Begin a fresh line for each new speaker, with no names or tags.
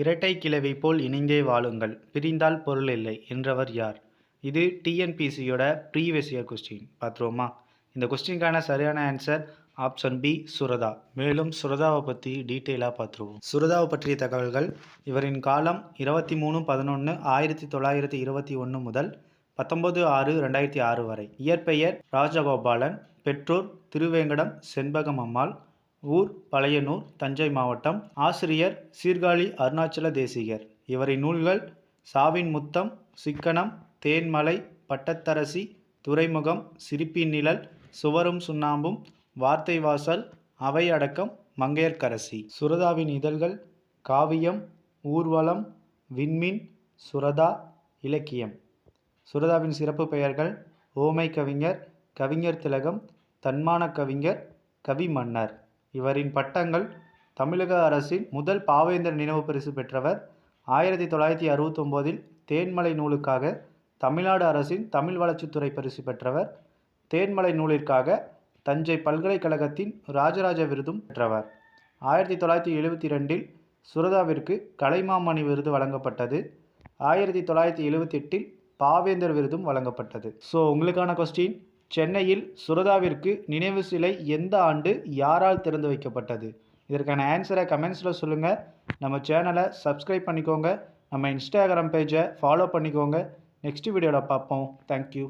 இரட்டை கிழவி போல் இணைந்தே வாழுங்கள். பிரிந்தால் பொருள் இல்லை என்றவர் யார்? இது டிஎன்பிசியோட ப்ரீவியஸ் இயர் கொஸ்டின் பார்த்துருவோமா? இந்த கொஸ்டினுக்கான சரியான ஆன்சர் ஆப்ஷன் பி சுரதா. மேலும் சுரதாவை பற்றி டீட்டெயிலாக பார்த்துருவோம். சுரதாவை பற்றிய தகவல்கள். இவரின் காலம் இருபத்தி மூணு பதினொன்று ஆயிரத்தி தொள்ளாயிரத்தி இருபத்தி ஒன்று முதல் பத்தொன்பது ஆறு ரெண்டாயிரத்தி ஆறு வரை. இயற்பெயர் ராஜகோபாலன் பெற்றோர் திருவேங்கடம் செண்பகம் அம்மாள் ஊர் பழையனூர் தஞ்சை மாவட்டம் ஆசிரியர் சீர்காழி அருணாச்சல தேசிகர். இவரின் நூல்கள் சாவின் முத்தம் சிக்கனம் தேன்மலை பட்டத்தரசி துறைமுகம் சிரிப்பின் நிழல் சுவரும் சுண்ணாம்பும் வார்த்தை வாசல் அவை அடக்கம் மங்கையர்க்கரசி. சுரதாவின் இதழ்கள் காவியம் ஊர்வலம் விண்மின் சுரதா இலக்கியம். சுரதாவின் சிறப்பு பெயர்கள் ஓமை கவிஞர் கவிஞர் திலகம் தன்மான கவிஞர் கவி மன்னர் இவரின் பட்டங்கள் தமிழக அரசின் முதல் பாவேந்தர் நினைவு பரிசு பெற்றவர். ஆயிரத்தி தொள்ளாயிரத்தி அறுபத்தொம்போதில் தேன்மலை நூலுக்காக தமிழ்நாடு அரசின் தமிழ் வளர்ச்சித்துறை பரிசு பெற்றவர். தேன்மலை நூலிற்காக தஞ்சை பல்கலைக்கழகத்தின் ராஜராஜ விருதும் பெற்றவர். ஆயிரத்தி தொள்ளாயிரத்தி எழுபத்தி ரெண்டில் சுரதாவிற்கு கலைமாமணி விருது வழங்கப்பட்டது. ஆயிரத்தி தொள்ளாயிரத்தி எழுபத்தி எட்டில் பாவேந்தர் விருதும் வழங்கப்பட்டது. ஸோ உங்களுக்கான கொஸ்டின் சென்னையில் சுரதாவிற்கு நினைவு சிலை எந்த ஆண்டு யாரால் திறந்து வைக்கப்பட்டது? இதற்கான ஆன்சரை கமெண்ட்ஸில் சொல்லுங்கள் நம்ம சேனலை சப்ஸ்கிரைப் பண்ணிக்கோங்க. நம்ம இன்ஸ்டாகிராம் பேஜை ஃபாலோ பண்ணிக்கோங்க. நெக்ஸ்ட் வீடியோவில் பார்ப்போம். தேங்க்யூ